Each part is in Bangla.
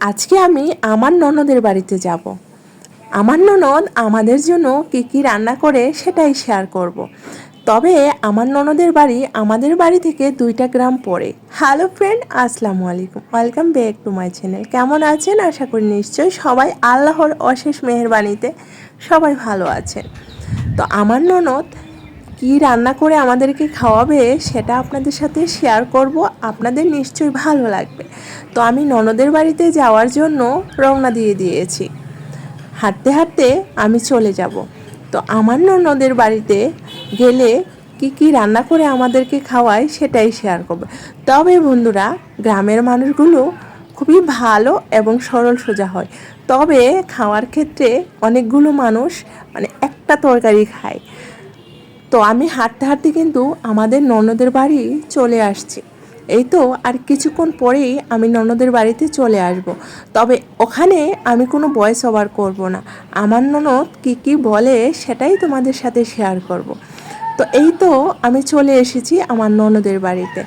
আজকে আমি আমার ননদের বাড়িতে যাব। আমার ননদ আমাদের জন্য কী কী রান্না করে সেটাই শেয়ার করব। তবে আমার ননদের বাড়ি আমাদের বাড়ি থেকে দুইটা গ্রাম পড়ে। হ্যালো ফ্রেন্ড আসসালামু আলাইকুম। Welcome back to my channel কেমন আছেন? আশা করি নিশ্চয়ই সবাই আল্লাহর অশেষ মেহেরবানিতে সবাই ভালো আছেন। তো আমার ননদ কি রান্না করে আমাদেরকে খাওয়াবে সেটা আপনাদের সাথে শেয়ার করব। আপনাদের নিশ্চয়ই ভালো লাগবে। তো আমি ননদের বাড়িতে যাওয়ার জন্য রওনা দিয়ে দিয়েছি। হাঁটতে হাঁটতে আমি চলে যাব। তো আমার ননদের বাড়িতে গেলে কি কি রান্না করে আমাদেরকে খাওয়ায় সেটাই শেয়ার করব। তবে বন্ধুরা, গ্রামের মানুষগুলো খুবই ভালো এবং সরল সোজা হয়। তবে খাওয়ার ক্ষেত্রে অনেকগুলো মানুষ মানে একটা তরকারি খায়। তো আমি হাঁটতে হাঁটতে কিন্তু আমাদের ননদের বাড়ি চলে আসছি। এই তো আর কিছুক্ষণ পরেই আমি ননদের বাড়িতে চলে আসব। তবে ওখানে আমি কোনো ভয়েস ওভার করব না। আমার ননদ কী কী বলে সেটাই তোমাদের সাথে শেয়ার করব। তো এই তো আমি চলে এসেছি আমার ননদের বাড়িতে।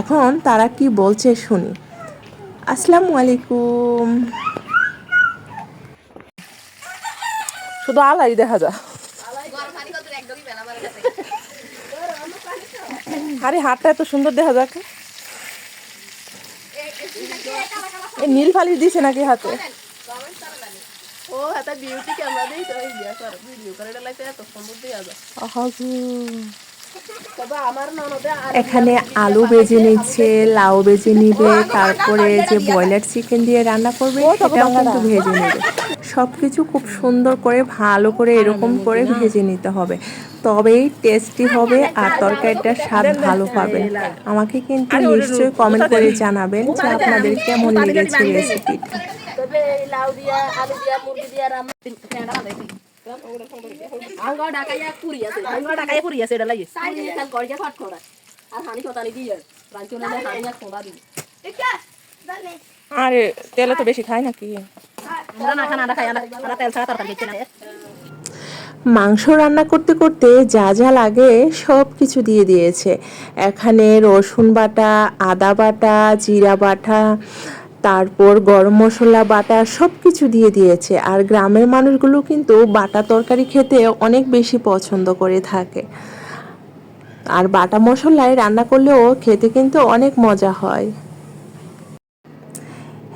এখন তারা কি বলছে শুনি। আসসালামু আলাইকুম। শুধু আলাই দেখা যায়। আরে হাতটা এত সুন্দর দেখা যাক। এই নীল ফালিশ দিছে নাকি হাতে? ও হাতে বিউটি ক্যামেরা দিয়ে তো এই বিয়া কর ভিডিও করে এত সুন্দর দেয়া যায় এখানে আলু বেজে নিচ্ছে লাউ বেজে নিবে তারপরে যে ব্রয়লার চিকেন দিয়ে রান্না করবে সেটাও কিন্তু ভেজে নেবে। সব কিছু খুব সুন্দর করে ভালো করে এরকম করে ভেজে নিতে হবে। তবেই টেস্টি হবে আর তরকারিটার স্বাদ ভালো পাবেন। আমাকে কিন্তু নিশ্চয়ই কমেন্ট করে জানাবেন যে আপনাদের কেমন লেগেছে রেসিপিটা আঙ্গ পুরি আছে আঙ্গ পুরি আছে এটা লাগে। করিয়া ফাট করা। আর হানি কথানি দিয়ে রাঞ্চলে হানি আর তেলে তো বেশি খায় নাকি? আমরা না খানা খাই আমরা তেল ছাড়া তরকারি খেতে না। মাংস রান্না করতে করতে যা যা লাগে সব কিছু দিয়ে দিয়েছে। এখানে রসুন বাটা আদা বাটা জিরা বাটা তারপর গরম মশলা বাটা সব কিছু দিয়ে দিয়েছে। আর গ্রামের মানুষগুলো কিন্তু বাটা তরকারি খেতে অনেক বেশি পছন্দ করে থাকে। আর বাটা মশলায় রান্না করলেও খেতে কিন্তু অনেক মজা হয়।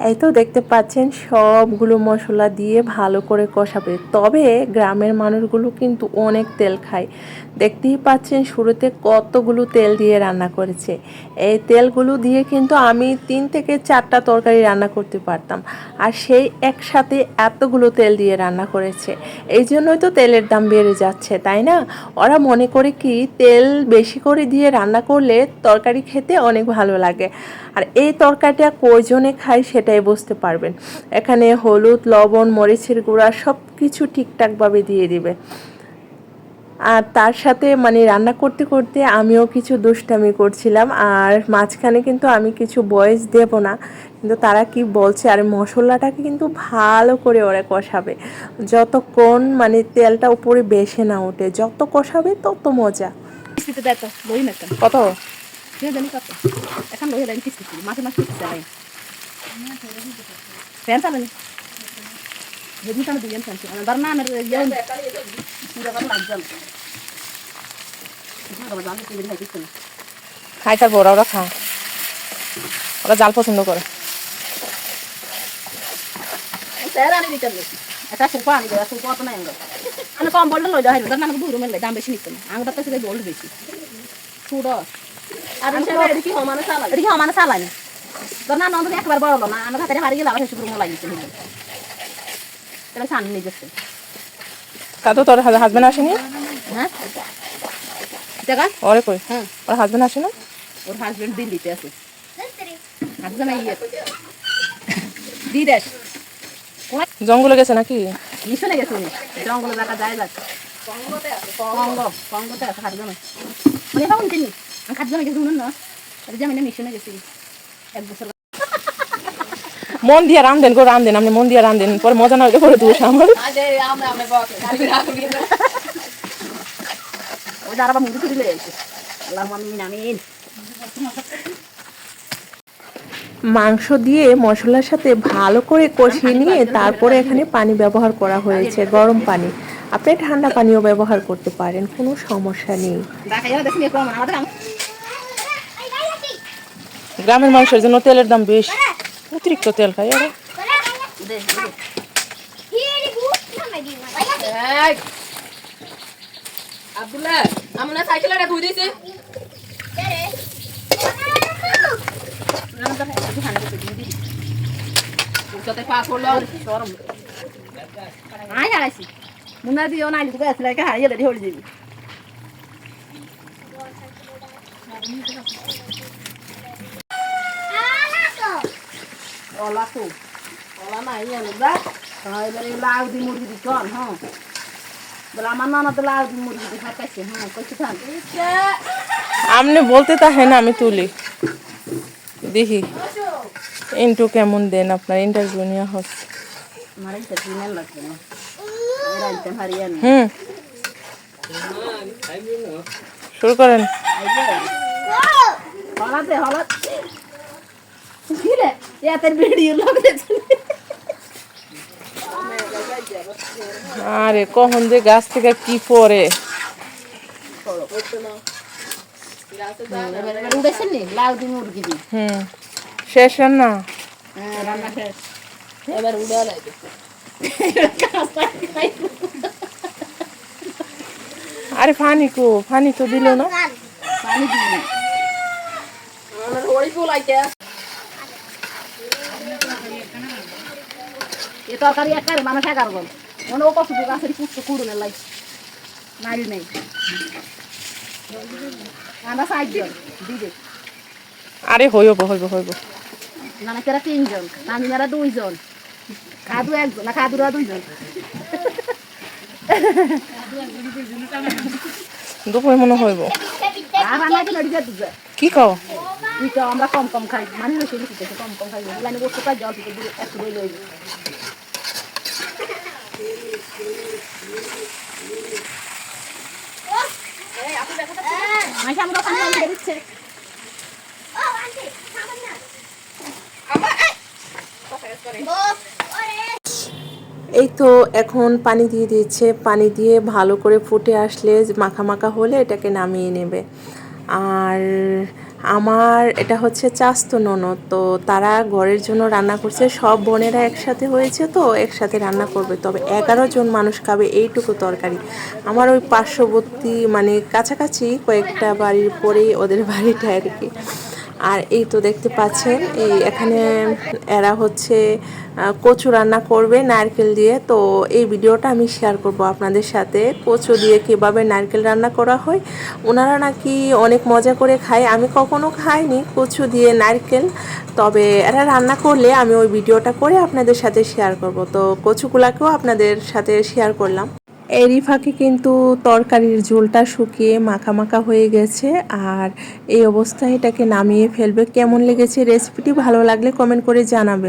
এই তো দেখতে পাচ্ছেন, সবগুলো মশলা দিয়ে ভালো করে কষাবে। তবে গ্রামের মানুষগুলো কিন্তু অনেক তেল খায়। দেখতেই পাচ্ছেন, শুরুতে কতগুলো তেল দিয়ে রান্না করেছে। এই তেলগুলো দিয়ে কিন্তু আমি তিন থেকে চারটা তরকারি রান্না করতে পারতাম। আর সেই একসাথে এতগুলো তেল দিয়ে রান্না করেছে। এই জন্যই তো তেলের দাম বেড়ে যাচ্ছে, তাই না? ওরা মনে করে কি, তেল বেশি করে দিয়ে রান্না করলে তরকারি খেতে অনেক ভালো লাগে। আর এই তরকারিটা কয়জনে খায় সেটাই বুঝতে পারবেন। এখানে হলুদ লবণ মরিচের গুঁড়া সব কিছু ঠিকঠাকভাবে দিয়ে দিবে। আর তার সাথে মানে রান্না করতে করতে আমিও কিছু দুষ্টামি করছিলাম। আর মাঝখানে কিন্তু আমি কিছু বয়েস দেব না। কিন্তু তারা কি বলছে আর মশলাটাকে কিন্তু ভালো করে ওরা কষাবে। যতক্ষণ মানে তেলটা উপরে বেশে না ওঠে যত কষাবে তত মজা। কত? এখন লই দেন দুজন ফ্যান চালানি ধর না আমার ইয়ে পুরো কথা লাগজাল খাই তার বড় ওরা খা ওরা জাল পছন্দ করে একটা সোফা আনি দেয় সোফা তো নাই আমি কম বলটা লই দেয় ধর না দুই রুমের দাম বেশি নিচ্ছে না আঙ্গটা তো সেটা গোল্ড বেশি ছুড় আর এটা কি সমানে চালাই সমানে চালাই না ধর না নন্দন একবার বড় হলো না। আমার হাতে হারিয়ে গেলে আবার শেষ রুমে লাগিয়েছে তাহলে সামনে নিয়ে যাচ্ছে। তা তো তোর হাজবেন্ড আসেনি? হ্যাঁ? জায়গা? ওরে কই? হ্যাঁ। ওর হাজবেন্ড আসে না? ওর হাজবেন্ড দিল্লিতে আছে। হাজবেন্ড ইয়ে বিদেশ জঙ্গলে গেছে নাকি? মিশনে গেছে উনি। জঙ্গলে দেখা যায় যাচ্ছে কঙ্গ কঙ্গতে আছে হাজবেন্ড। মানে এখন গেছি না মিশনে গেছি। এক বছর মন দিয়ে রান্ধেন গো রান্ধেন আপনি মন দিয়ে রান্ধেন পরে মজা না হলে পরে দোষ আমার মাংস দিয়ে মশলার সাথে ভালো করে কষিয়ে নিয়ে তারপরে এখানে পানি ব্যবহার করা হয়েছে গরম পানি আপনি ঠান্ডা পানিও ব্যবহার করতে পারেন কোনো সমস্যা নেই গ্রামের মানুষের জন্য তেলের দাম বেশি অতিরিক্ত তেল খাই। এই আব্দুল্লাহ আমরা সাইকেল এটা ধুই দিছি আমাদের একটু ঠান্ডা করে দিয়ে দিই। উচ্চতে পা করল গরম। আয় হারাইছি মুনা দিও না লিখে আসলে কে হারিয়ে রেডি হয়ে যাবি ওলা তো ওলা নাই জানো এবারে লাউ দি মুরগি দি চল হ্যাঁ। বলে আমার নানা তো লাউ দি মুরগি দি খাইছে হ্যাঁ কইছে থান আপনি বলতে তাহে না আমি তুলি। দেখি। ইন্টু কেমন দেন আপনার ইন্টারভিউ নেওয়া হচ্ছে আমার এটা দিনের লাগবে না। হুম। শুরু করেন। হলাতে হলাত কি রে এতের ভিডিও লাগতে আরে কখন যে গাছ থেকে কি পরে শেষ হ্যাঁ রান্না এবার উড়ে আরে ফানি কো ফানি তো দিল না। আমার ফুল আইতে এ তরকারি একবারে মানুষ এগারো জন। মনে ও কষ্ট গাছের পুষ্ট কুড়ুনের লাই। নারী নেই। আমরা ষাট জন দিদি আরে হইব হইব হইব। নানাকেরা তিনজন? নানিমারা দুইজন। কাদু একজন না কাদুরা দুইজন। দুপুরে মনে হইব। কি কও আমরা কম কম খাই। মানে বেশি কম কম খাই। কাজ জল একটু এই তো এখন পানি দিয়ে দিয়েছে। পানি দিয়ে ভালো করে ফুটে আসলে মাখা মাখা হলে এটাকে নামিয়ে নেবে। আর আমার এটা হচ্ছে চাস্ত ননদ, তো তারা ঘরের জন্য রান্না করছে, সব বোনেরা একসাথে হয়েছে তো, একসাথে রান্না করবে। তবে এগারো জন মানুষ খাবে এইটুকু তরকারি। আমার ওই পার্শ্ববর্তী মানে কাছাকাছি কয়েকটা বাড়ির পরেই ওদের বাড়িটা আর কি। আর এই তো দেখতে পাচ্ছেন, এই এখানে এরা হচ্ছে কচু রান্না করবে নারকেল দিয়ে। তো এই ভিডিওটা আমি শেয়ার করব আপনাদের সাথে, কচু দিয়ে কীভাবে নারকেল রান্না করা হয়। ওনারা নাকি অনেক মজা করে খায়, আমি কখনো খাইনি কচু দিয়ে নারকেল। তবে এরা রান্না করলে আমি ওই ভিডিওটা করে আপনাদের সাথে শেয়ার করব। তো কচুগুলাকেও আপনাদের সাথে শেয়ার করলাম। এরই ফাঁকে কিন্তু তরকারির ঝোলটা শুকিয়ে মাখা মাখা হয়ে গেছে। আর এই অবস্থায় এটাকে নামিয়ে ফেলবে। কেমন লেগেছে রেসিপিটি? ভালো লাগলে কমেন্ট করে জানাবে।